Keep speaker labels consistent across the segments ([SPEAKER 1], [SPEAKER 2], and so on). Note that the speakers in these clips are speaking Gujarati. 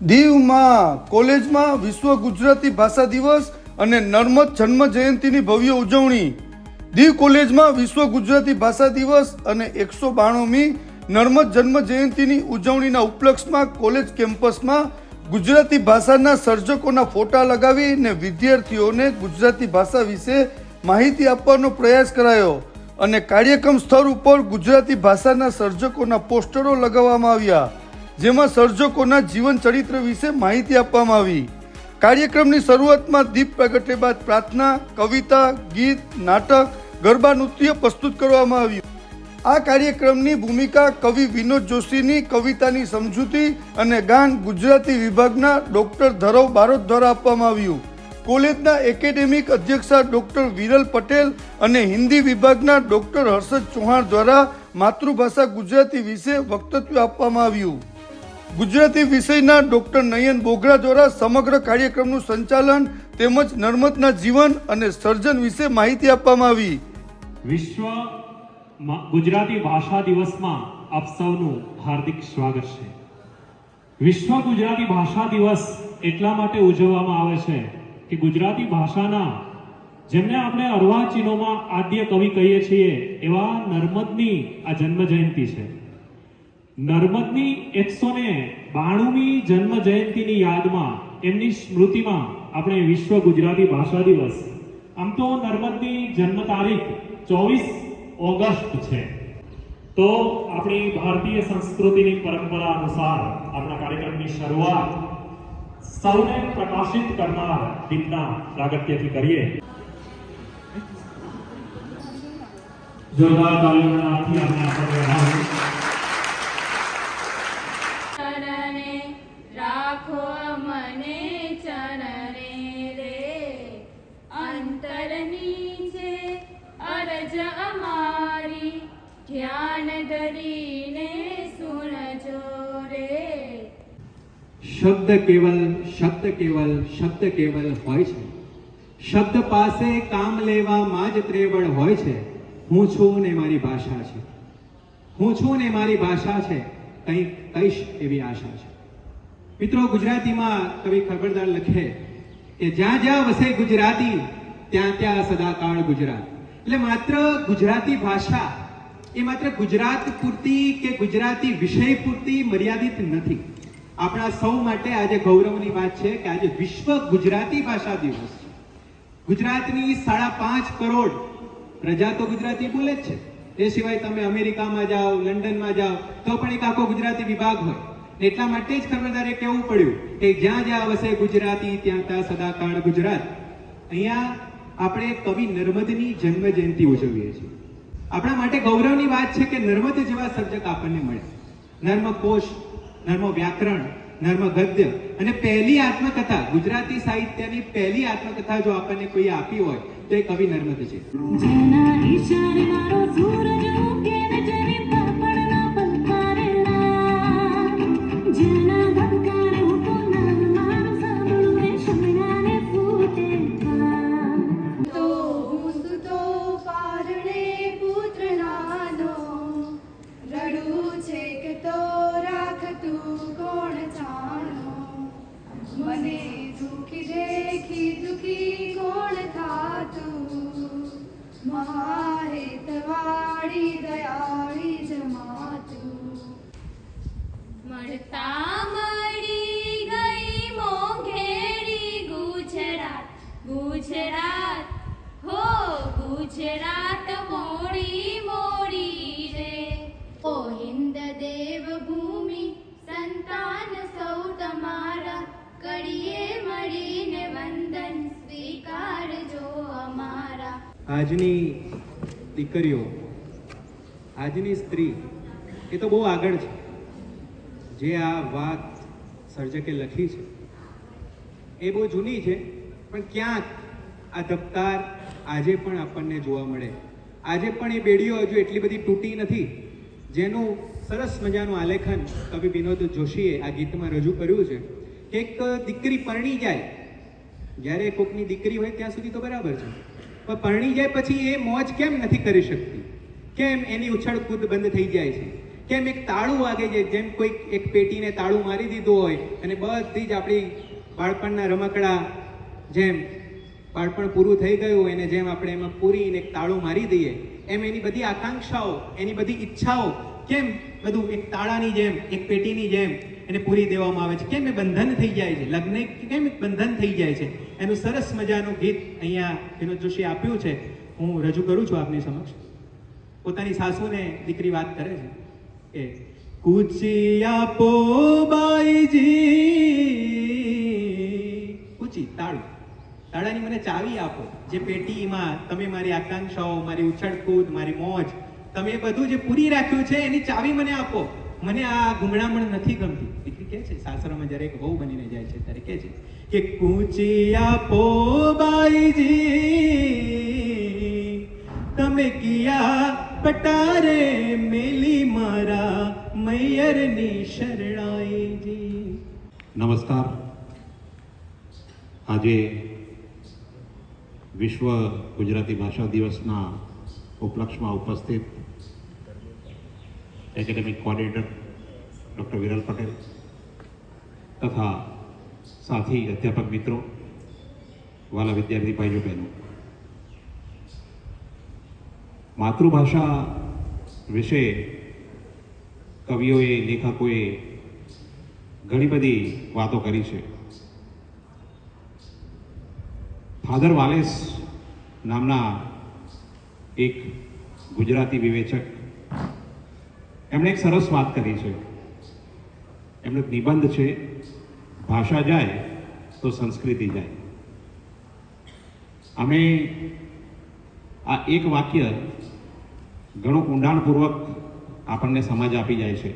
[SPEAKER 1] દીવમાં કોલેજમાં વિશ્વ ગુજરાતી ભાષા દિવસ અને નર્મદ જન્મ જયંતિની ભવ્ય ઉજવણી. દીવ કોલેજમાં વિશ્વ ગુજરાતી ભાષા દિવસ અને એકસો બાણુંમી નર્મદ જન્મ જયંતિની ઉજવણીના ઉપલક્ષમાં કોલેજ કેમ્પસમાં ગુજરાતી ભાષાના સર્જકોના ફોટા લગાવી અને વિદ્યાર્થીઓને ગુજરાતી ભાષા વિશે માહિતી આપવાનો પ્રયાસ કરાયો અને કાર્યક્રમ સ્થળ ઉપર ગુજરાતી ભાષાના સર્જકોના પોસ્ટરો લગાવવામાં આવ્યા. જેમાં સર્જકોના જીવન ચરિત્ર વિશે માહિતી આપવામાં આવી. કાર્યક્રમની શરૂઆતમાં દીપ પ્રગટે બાદ પ્રાર્થના, કવિતા, ગીત, નાટક, ગરબા, નૃત્ય પ્રસ્તુત કરવામાં આવ્યું. આ કાર્યક્રમની ભૂમિકા કવિ વિનોદ જોશીની કવિતાની સમજૂતી અને ગાન ગુજરાતી વિભાગના ડોક્ટર ધરવ બારોટ દ્વારા આપવામાં આવ્યું. કોલેજના એકેડેમિક અધ્યક્ષા ડોક્ટર વિરલ પટેલ અને હિન્દી વિભાગના ડોક્ટર હર્ષદ ચૌહાણ દ્વારા માતૃભાષા ગુજરાતી વિશે વક્તવ્ય આપવામાં આવ્યું. ગુજરાતી વિષયના ડોક્ટર નયન બોગરા દ્વારા સમગ્ર કાર્યક્રમનું સંચાલન તેમજ નર્મદના જીવન અને સર્જન વિશે માહિતી આપવામાં આવી.
[SPEAKER 2] વિશ્વ ગુજરાતી ભાષા દિવસમાં આપ સૌનું હાર્દિક સ્વાગત છે. વિશ્વ ગુજરાતી ભાષા દિવસ એટલા માટે ઉજવવામાં આવે છે કે ગુજરાતી ભાષાના જેમને આપણે અર્વાચીનોમાં આદ્ય કવિ કહીએ છીએ, એવા નર્મદની આ જન્મ જયંતિ છે. નર્મદની એકસો ને બાણુમી જન્મ જયંતિની યાદમાં એમની સ્મૃતિમાં આપણે વિશ્વ ગુજરાતી ભાષા દિવસ. આમ તો નર્મદની જન્મ તારીખ ચોવીસ ઓગસ્ટ છે. તો આપણી ભારતીય સંસ્કૃતિની પરંપરા અનુસાર આપણા કાર્યક્રમની શરૂઆત સૌને પ્રકાશિત કરનાર દીપના પ્રાગટ્યથી કરીએ. જોરદાર હાથથી આપણે
[SPEAKER 3] અમારી, ધ્યાન ધરીને સુનજો રે
[SPEAKER 4] શબ્દ કેવલ શબ્દ કેવલ શબ્દ કેવલ હોય છે. શબ્દ પાસે કામ લેવામાં જ ત્રેવડ હોય છે. હું છું ને મારી ભાષા છે. હું છું ને મારી ભાષા છે. કંઈક કહીશ એવી આશા છે. મિત્રો, ગુજરાતીમાં કવિ ખબરદાર લખે કે જ્યાં જ્યાં વસે ગુજરાતી, ત્યાં ત્યાં સદાકાળ ગુજરાત. એટલે માત્ર ગુજરાતી ભાષા એ માત્ર ગુજરાત પૂરતી કે ગુજરાતી વિષય પૂરતી મર્યાદિત નથી. આપણા સૌ માટે આજે ગૌરવની વાત છે કે આજે વિશ્વ ગુજરાતી ભાષા દિવસ છે. ગુજરાતની સાડા પાંચ કરોડ પ્રજા તો ગુજરાતી બોલે જ છે. એ સિવાય તમે અમેરિકામાં જાઓ, લંડનમાં જાઓ, તો પણ એક આખો ગુજરાતી વિભાગ હોય. એટલા માટે જ ખબરદારે કહેવું પડ્યું કે જ્યાં જ્યાં વસે ગુજરાતી, ત્યાં ત્યાં સદાકાળ ગુજરાત. અહીંયા આપણે કવિ નર્મદની જન્મ જયંતિ ઉજવીએ છીએ. આપણા માટે ગૌરવની વાત છે કે નર્મદ જેવા સર્જક આપણને મળે નર્મ કોશ નર્મ વ્યાકરણ, નર્મ ગદ્ય અને પહેલી આત્મકથા, ગુજરાતી સાહિત્યની પહેલી આત્મકથા જો આપણને કોઈ આપી હોય, તો એ કવિ નર્મદ છે.
[SPEAKER 3] રાખતું કોણ જાણો? મને દુખી દેખી દુખી કોણ થાતું? મહાહેતવાળી દયાળી જમાતું. મળતા મળી ગઈ મોંઘેરી ગુજરાત ગુજરાત, હો ગુજરાત.
[SPEAKER 4] આજની દીકરીઓ, આજની સ્ત્રી, એ તો બહુ આગળ છે. જે આ વાત સર્જકે લખી છે, એ બહુ જૂની છે, પણ ક્યાંક આ ધબકાર આજે પણ આપણને જોવા મળે. આજે પણ એ બેડીઓ હજુ એટલી બધી તૂટી નથી, જેનું સરસ મજાનું આલેખન કવિ વિનોદ જોશીએ આ ગીતમાં રજૂ કર્યું છે કે એક દીકરી પરણી જાય, જ્યારે કોકની દીકરી હોય ત્યાં સુધી તો બરાબર છે. પણ પરણી જાય પછી એ મોજ કેમ નથી કરી શકતી? કેમ એની ઉછળ કૂદ બંધ થઈ જાય છે? કેમ એક તાળું વાગે છે? જેમ કોઈક એક પેટીને તાળું મારી દીધું હોય અને બધી જ આપણી બાળપણના રમકડા જેમ બાળપણ પૂરું થઈ ગયું, એને જેમ આપણે એમાં પૂરીને એક તાળું મારી દઈએ, એમ એની બધી આકાંક્ષાઓ, એની બધી ઈચ્છાઓ, કેમ બધું એક તાળાની જેમ, એક પેટીની જેમ એને પૂરી દેવામાં આવે છે. કેમ એ બંધન થઈ જાય છે? લગ્ન કેમ બંધન થઈ જાય છે? એનું સરસ મજાનું ગીત અહીંયા વિનોદ જોશી આપ્યું છે. હું રજૂ કરું છું આપની સમક્ષ. પોતાની સાસુને દીકરી વાત કરે છે કે કૂચી આપો બાઈજી. કૂચી તાળું. તાળાની મને ચાવી આપો. જે પેટીમાં તમે મારી આકાંક્ષાઓ, મારી ઉછળકૂદ, મારી મોજ, તમે બધું જે પૂરી રાખ્યું છે, એની ચાવી મને આપો. મને આ ગુંગળામણ નથી ગમતી. દીકરી કહે છે, સાસરામાં જ્યારે એક બહુ બનીને જાય છે, ત્યારે કહે છે કે કુચી પો બાઈજી, તમે કિયા પટારે મેલી મારા મૈયરની શરણાઈજી.
[SPEAKER 5] નમસ્કાર. આજે વિશ્વ ગુજરાતી ભાષા દિવસના ઉપલક્ષમાં ઉપસ્થિત academic coordinator doctor Viral Patel તથા સાથી અધ્યાપક મિત્રો, વાલા વિદ્યાર્થી ભાઈઓ બહેનો. માતૃભાષા વિશે કવિઓએ, લેખકોએ ઘણી બધી વાતો કરી છે. ફાધર વાલેસ નામના એક ગુજરાતી વિવેચક એમણે એક સરસ વાત કરી છે. એમનો નિબંધ છે, ભાષા જાય તો સંસ્કૃતિ જાય. અમે આ એક વાક્ય ઘણું ઊંડાણપૂર્વક આપણને સમજ આપી જાય છે.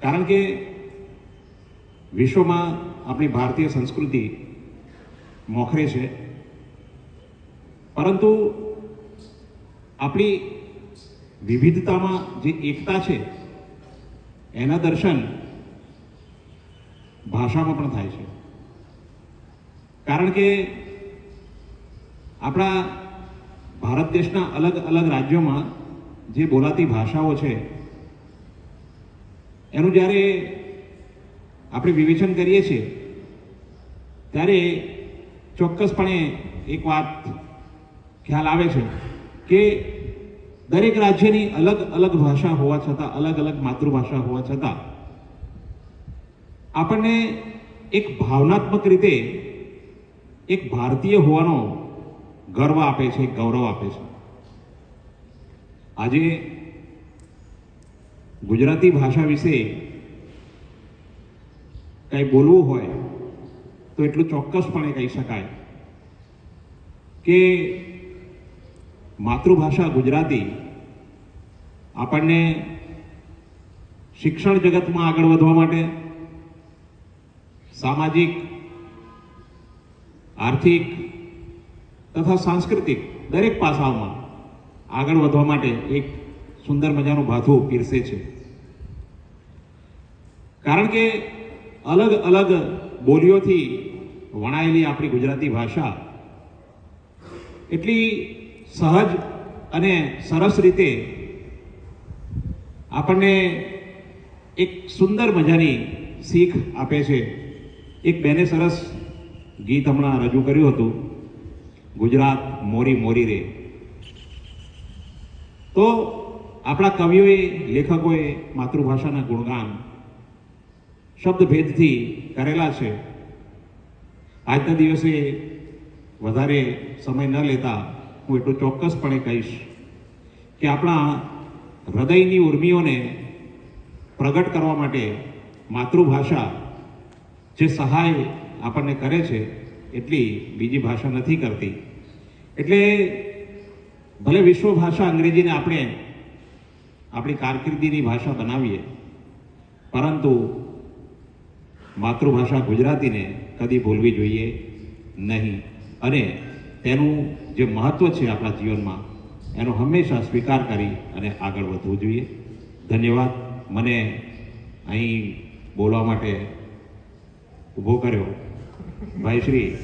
[SPEAKER 5] કારણ કે વિશ્વમાં આપણી ભારતીય સંસ્કૃતિ મોખરે છે. પરંતુ આપણી વિવિધતામાં જે એકતા છે, એના દર્શન ભાષામાં પણ થાય છે. કારણ કે આપણા ભારત દેશના અલગ અલગ રાજ્યોમાં જે બોલાતી ભાષાઓ છે, એનું જ્યારે આપણે વિવેચન કરીએ છીએ, ત્યારે ચોક્કસપણે એક વાત ખ્યાલ આવે છે કે દરેક રાજ્યની અલગ અલગ ભાષા હોવા છતાં, અલગ અલગ માતૃભાષા હોવા છતાં, આપણને એક ભાવનાત્મક રીતે એક ભારતીય હોવાનો ગર્વ આપે છે ગૌરવ આપે છે. આજે ગુજરાતી ભાષા વિશે કંઈ બોલવું હોય તો એટલું ચોક્કસપણે કહી શકાય કે માતૃભાષા ગુજરાતી. આપણને શિક્ષણ જગતમાં આગળ વધવા માટે, સામાજિક, આર્થિક તથા સાંસ્કૃતિક દરેક પાસાઓમાં આગળ વધવા માટે એક સુંદર મજાનું ભાથું પીરસે છે. કારણ કે અલગ અલગ બોલીઓથી વણાયેલી આપણી ગુજરાતી ભાષા એટલી સહજ અને સરસ રીતે આપણને એક સુંદર મજાની શીખ આપે છે. એક બેને સરસ ગીત હમણાં રજૂ કર્યું હતું, ગુજરાત મોરી મોરી રે. તો આપણા કવિઓએ, લેખકોએ માતૃભાષાના ગુણગાન શબ્દભેદથી કરેલા છે. આજના દિવસે વધારે સમય ન લેતા હું એટલું ચોક્કસપણે કહીશ કે આપણા હૃદયની ઉર્મિઓને પ્રગટ કરવા માટે માતૃભાષા જે સહાય આપણને કરે છે, એટલી બીજી ભાષા નથી કરતી. એટલે ભલે વિશ્વ ભાષા અંગ્રેજીને આપણે આપણી કારકિર્દીની ભાષા બનાવીએ, પરંતુ માતૃભાષા ગુજરાતીને કદી ભૂલવી જોઈએ નહીં. અને તેનું જે મહત્વ છે આપણા જીવનમાં, એનો હંમેશા સ્વીકાર કરી અને આગળ વધવું જોઈએ. ધન્યવાદ. મને અહીં બોલવા માટે ઊભો કર્યો. ભાઈ શ્રી,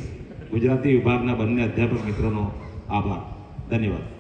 [SPEAKER 5] ગુજરાતી વિભાગના બંને અધ્યાપક મિત્રોનો આભાર. ધન્યવાદ.